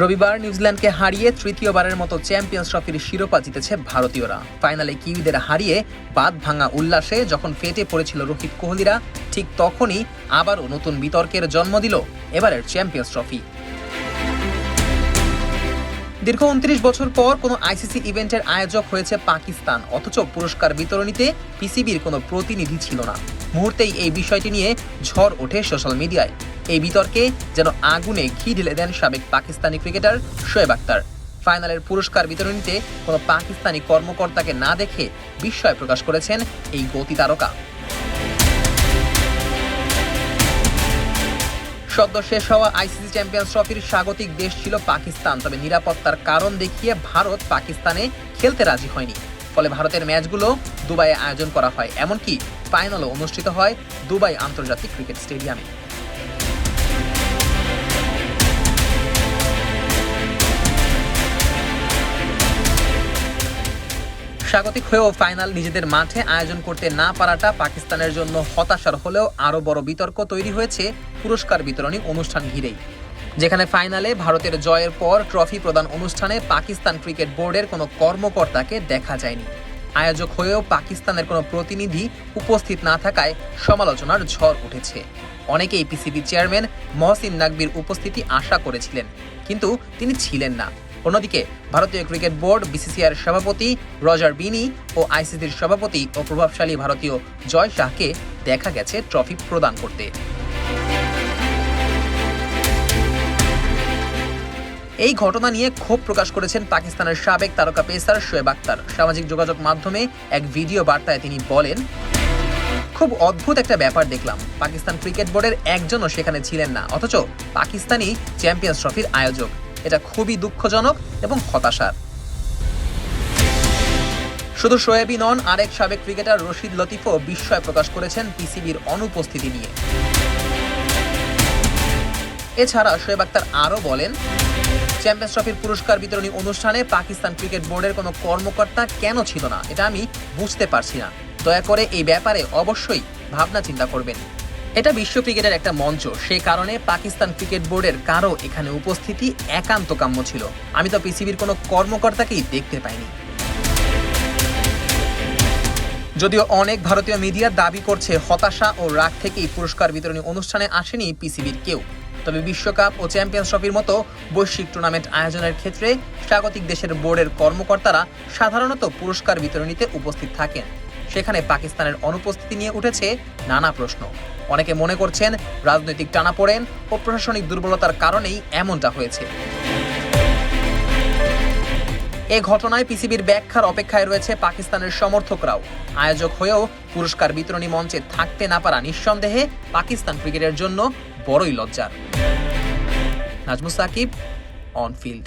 রবিবার নিউজিল্যান্ডকে হারিয়ে তৃতীয়বারের মতো চ্যাম্পিয়ন্স ট্রফির শিরোপা জিতেছে ভারতীয়রা। ফাইনালে কিউইদের হারিয়ে বাদ ভাঙা উল্লাসে যখন ফেটে পড়েছিল রোহিত কোহলিরা, ঠিক তখনই আবারও নতুন বিতর্কের জন্ম দিল এবারের চ্যাম্পিয়ন্স ট্রফি। দীর্ঘ উনত্রিশ বছর পর কোনো আইসিসি ইভেন্টের আয়োজক হয়েছে পাকিস্তান। অথচ পুরস্কার বিতরণীতে পিসিবির কোনো প্রতিনিধি ছিল না। মুহূর্তেই এই বিষয়টি নিয়ে ঝড় ওঠে সোশ্যাল মিডিয়ায়। এই বিতর্কে যেন আগুনে ঘি ঢেলে দেন সাবেক পাকিস্তানি ক্রিকেটার শোয়েব আক্তার। ফাইনালের পুরস্কার বিতরণীতে কোনো পাকিস্তানি কর্মকর্তাকে না দেখে বিস্ময় প্রকাশ করেছেন এই গতি তারকা। সদ্য শেষ হওয়া আইসিসি চ্যাম্পিয়ন্স ট্রফির স্বাগতিক দেশ ছিল পাকিস্তান, তবে নিরাপত্তার কারণ দেখিয়ে ভারত পাকিস্তানে খেলতে রাজি হয়নি। ফলে ভারতের ম্যাচগুলো দুবাইয়ে আয়োজন করা হয়, এমনকি ফাইনালও অনুষ্ঠিত হয় দুবাই আন্তর্জাতিক ক্রিকেট স্টেডিয়ামে। স্বাগতিক হয়েও ফাইনাল নিজেদের মাঠে আয়োজন করতে না পারাটা পাকিস্তানের জন্য হতাশার হলেও আরও বড় বিতর্ক তৈরি হয়েছে পুরস্কার বিতরণী অনুষ্ঠান ঘিরেই। যেখানে ফাইনালে ভারতের জয়ের পর ট্রফি প্রদান অনুষ্ঠানে পাকিস্তান ক্রিকেট বোর্ডের কোনো কর্মকর্তাকে দেখা যায়নি। আয়োজক হয়েও পাকিস্তানের কোনো প্রতিনিধি উপস্থিত না থাকায় সমালোচনার ঝড় উঠেছে। অনেকেই পিসিবি চেয়ারম্যান মহসিন নাকবির উপস্থিতি আশা করেছিলেন, কিন্তু তিনি ছিলেন না। অন্যদিকে ভারতীয় ক্রিকেট বোর্ড বিসিসিআর সভাপতি রজার বিনি ও আইসিসির সভাপতি ও প্রভাবশালী ভারতীয় জয় শাহকে দেখা গেছে ট্রফি প্রদান করতে। এই ঘটনা নিয়ে ক্ষোভ প্রকাশ করেছেন পাকিস্তানের সাবেক তারকা পেসার শোয়েব আক্তার সামাজিক যোগাযোগ মাধ্যমে এক ভিডিও বার্তায় তিনি বলেন, খুব অদ্ভুত একটা ব্যাপার দেখলাম। পাকিস্তান ক্রিকেট বোর্ডের একজনও সেখানে ছিলেন না। অথচ পাকিস্তানি চ্যাম্পিয়ন্স ট্রফির আয়োজক। এটা খুবই দুঃখজনক এবং হতাশার। শুধু শোয়েবই নন, আরেক সাবেক ক্রিকেটার রশিদ লতিফও বিস্ময় প্রকাশ করেছেন পিসিবির অনুপস্থিতি নিয়ে। এছাড়া শোয়েব আক্তার আরও বলেন, চ্যাম্পিয়ন্স ট্রফির পুরস্কার বিতরণী অনুষ্ঠানে পাকিস্তান ক্রিকেট বোর্ডের কোনো কর্মকর্তা কেন ছিল না? এটা আমি বুঝতে পারছি না। দয়া করে এই ব্যাপারে অবশ্যই ভাবনা চিন্তা করবেন। এটা বিশ্ব ক্রিকেটের একটা মঞ্চ। সেই কারণে পাকিস্তান ক্রিকেট বোর্ডের কারও এখানে উপস্থিতি একান্ত কাম্য ছিল। আমি তো পিসিবির কোনো কর্মকর্তাকেই দেখতে পাইনি। যদিও অনেক ভারতীয় মিডিয়া দাবি করছে, হতাশা ও রাগ থেকেই পুরস্কার বিতরণী অনুষ্ঠানে আসেনি পিসিবির কেউ। তবে বিশ্বকাপ ও চ্যাম্পিয়ন্স ট্রফির মতো বৈশ্বিক টুর্নামেন্ট আয়োজনের ক্ষেত্রে স্বাগতিক দেশের বোর্ডের কর্মকর্তারা সাধারণত পুরস্কার বিতরণীতে উপস্থিত থাকেন। সেখানে পাকিস্তানের অনুপস্থিতি নিয়ে উঠেছে নানা প্রশ্ন। অনেকে মনে করছেন রাজনৈতিক টানাপোড়েন ও প্রশাসনিক দুর্বলতার কারণেই এমনটা হয়েছে। এ ঘটনায় পিসিবির ব্যাখ্যার অপেক্ষায় রয়েছে পাকিস্তানের সমর্থকরাও। আয়োজক হয়েও পুরস্কার বিতরণী মঞ্চে থাকতে না পারা নিঃসন্দেহে পাকিস্তান ক্রিকেটের জন্য বড়ই লজ্জার। Nazmus Sakib, on field.